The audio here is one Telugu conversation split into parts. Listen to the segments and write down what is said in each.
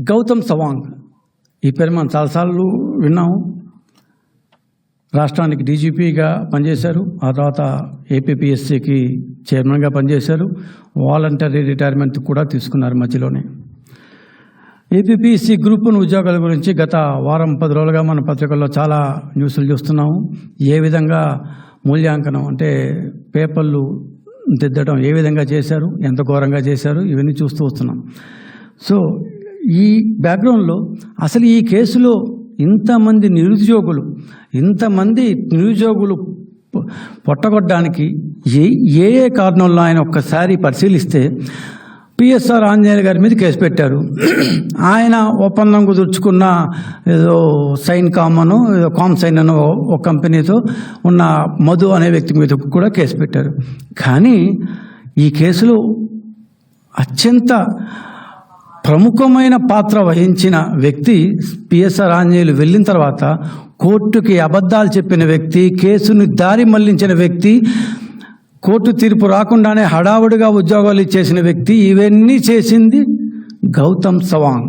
గౌతమ్ సవాంగ్. ఈ పేరు మనం చాలాసార్లు విన్నాము రాష్ట్రానికి డీజీపీగా పనిచేశారు. ఆ తర్వాత ఏపీపీఎస్సీకి చైర్మన్గా పనిచేశారు. వాలంటరీ రిటైర్మెంట్ కూడా తీసుకున్నారు మధ్యలోనే. ఏపీపీఎస్సీ గ్రూప్ ఉద్యోగాల గురించి గత వారం పది రోజులుగా మన పత్రికల్లో చాలా న్యూస్లు చూస్తున్నాము ఏ విధంగా మూల్యాంకనం అంటే పేపర్లు దిద్దడం ఏ విధంగా చేశారు ఎంత ఘోరంగా చేశారు ఇవన్నీ చూస్తూ వస్తున్నాం. సో ఈ బ్యాక్గ్రౌండ్లో అసలు ఈ కేసులో ఇంతమంది నిరుద్యోగులు ఇంతమంది నిరుద్యోగులు పొట్టగొట్టడానికి ఏ ఏ కారణంలో ఆయన ఒక్కసారి పరిశీలిస్తే పిఎస్ఆర్ ఆంజనేయులు గారి మీద కేసు పెట్టారు. ఆయన ఒప్పందం కుదుర్చుకున్న ఏదో సైన్ కామను ఏదో కామ్ సైన్ అని ఒక కంపెనీతో ఉన్న మధు అనే వ్యక్తి మీద కూడా కేసు పెట్టారు. కానీ ఈ కేసులో అత్యంత ప్రముఖమైన పాత్ర వహించిన వ్యక్తి పిఎస్ఆర్ ఆంజనేయులు వెళ్ళిన తర్వాత కోర్టుకి అబద్ధాలు చెప్పిన వ్యక్తి కేసుని దారి మళ్ళించిన వ్యక్తి కోర్టు తీర్పు రాకుండానే హడావుడిగా ఉద్యోగాలు ఇచ్చేసిన వ్యక్తి ఇవన్నీ చేసింది గౌతమ్ సవాంగ్.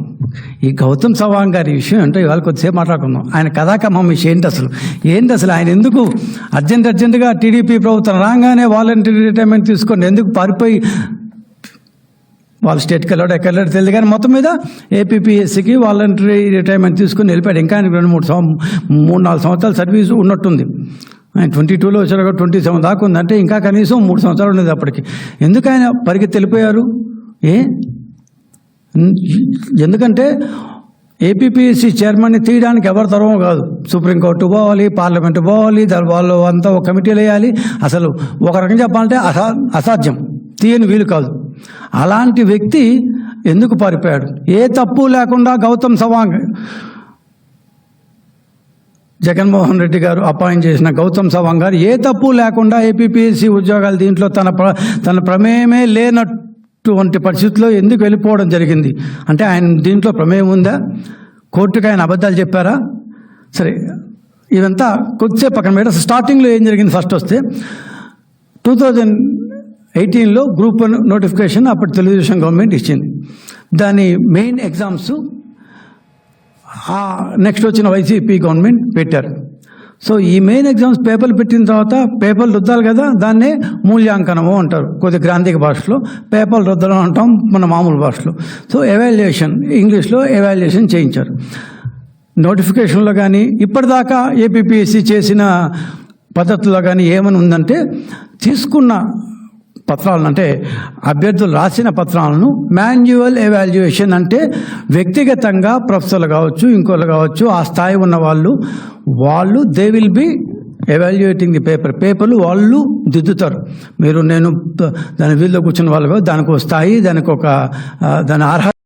ఈ గౌతమ్ సవాంగ్ గారి విషయం అంటే ఇవాళ కొద్దిసేపు మాట్లాడుకుందాం. ఆయన కథాకమ్మం విషయం ఏంటి అసలు? ఏంటి అసలు? ఆయన ఎందుకు అర్జెంట్ అర్జెంటుగా టీడీపీ ప్రభుత్వం రాగానే వాలంటీర్ రిటైర్మెంట్ తీసుకోండి ఎందుకు పారిపోయి వాళ్ళు స్టేట్కి వెళ్ళాడు ఎక్కడ వెళ్ళాడు తెలియదు కానీ మొత్తం మీద ఏపీపీఎస్సీకి వాలంటరీ రిటైర్మెంట్ తీసుకుని వెళ్ళిపోయాడు. ఇంకా ఆయనకు రెండు మూడు సంవ మూడు నాలుగు సంవత్సరాల సర్వీస్ ఉన్నట్టుంది. ఆయన ట్వంటీ టూలో వచ్చారు ట్వంటీ సెవెన్ దాకా ఉందంటే ఇంకా కనీసం మూడు సంవత్సరాలు ఉండేది అప్పటికి. ఎందుకు ఆయన పరిగెత్తి వెళ్ళిపోయారు? ఏ? ఎందుకంటే ఏపీపీఎస్సీ చైర్మన్ని తీయడానికి ఎవరు తరవం కాదు. సుప్రీంకోర్టు పోవాలి పార్లమెంటు పోవాలి దాని వాళ్ళు అంతా ఒక కమిటీలు వేయాలి. అసలు ఒక రకంగా చెప్పాలంటే అసా అసాధ్యం. తీయని వీలు కాదు. అలాంటి వ్యక్తి ఎందుకు పారిపోయాడు? ఏ తప్పు లేకుండా గౌతమ్ సవాంగ్ జగన్మోహన్ రెడ్డి గారు అపాయింట్ చేసిన గౌతమ్ సవాంగ్ గారు ఏ తప్పు లేకుండా ఏపీపీఎస్సీ ఉద్యోగాలు దీంట్లో తన ప్ర తన ప్రమేయమే లేనటువంటి పరిస్థితిలో ఎందుకు వెళ్ళిపోవడం జరిగింది? అంటే ఆయన దీంట్లో ప్రమేయం ఉందా? కోర్టుకి ఆయన అబద్ధాలు చెప్పారా? సరే ఇదంతా కొద్దిసేపు పక్కన పెట్టి స్టార్టింగ్లో ఏం జరిగింది ఫస్ట్ వస్తే టూ థౌజండ్ ఎయిటీన్లో గ్రూప్ వన్ నోటిఫికేషన్ అప్పటి తెలుగుదేశం గవర్నమెంట్ ఇచ్చింది. దాని మెయిన్ ఎగ్జామ్స్ నెక్స్ట్ వచ్చిన వైసీపీ గవర్నమెంట్ పెట్టారు. సో ఈ మెయిన్ ఎగ్జామ్స్ పేపర్లు పెట్టిన తర్వాత పేపర్లు రుద్దాలి కదా దాన్నే మూల్యాంకనము అంటారు. కొద్ది గ్రాంధిక భాషలో పేపర్లు రుద్దడం అంటాం మన మామూలు భాషలో. సో ఎవాల్యుయేషన్ ఇంగ్లీష్లో ఎవాల్యుయేషన్ చేయించారు. నోటిఫికేషన్లో కానీ ఇప్పటిదాకా ఏపీపీఎస్సీ చేసిన పద్ధతుల్లో కానీ ఏమని ఉందంటే తీసుకున్న పత్రాలను అంటే అభ్యర్థులు రాసిన పత్రాలను మాన్యువల్ ఎవాల్యుయేషన్ అంటే వ్యక్తిగతంగా ప్రొఫెసర్లు కావచ్చు ఇంకోళ్ళు కావచ్చు ఆ స్థాయి ఉన్న వాళ్ళు వాళ్ళు they will be evaluating the paper పేపర్లు వాళ్ళు దిద్దుతారు. మీరు నేను దాని వీధిలో కూర్చున్న వాళ్ళు దానికి ఒక స్థాయి దానికి ఒక దాని అర్హత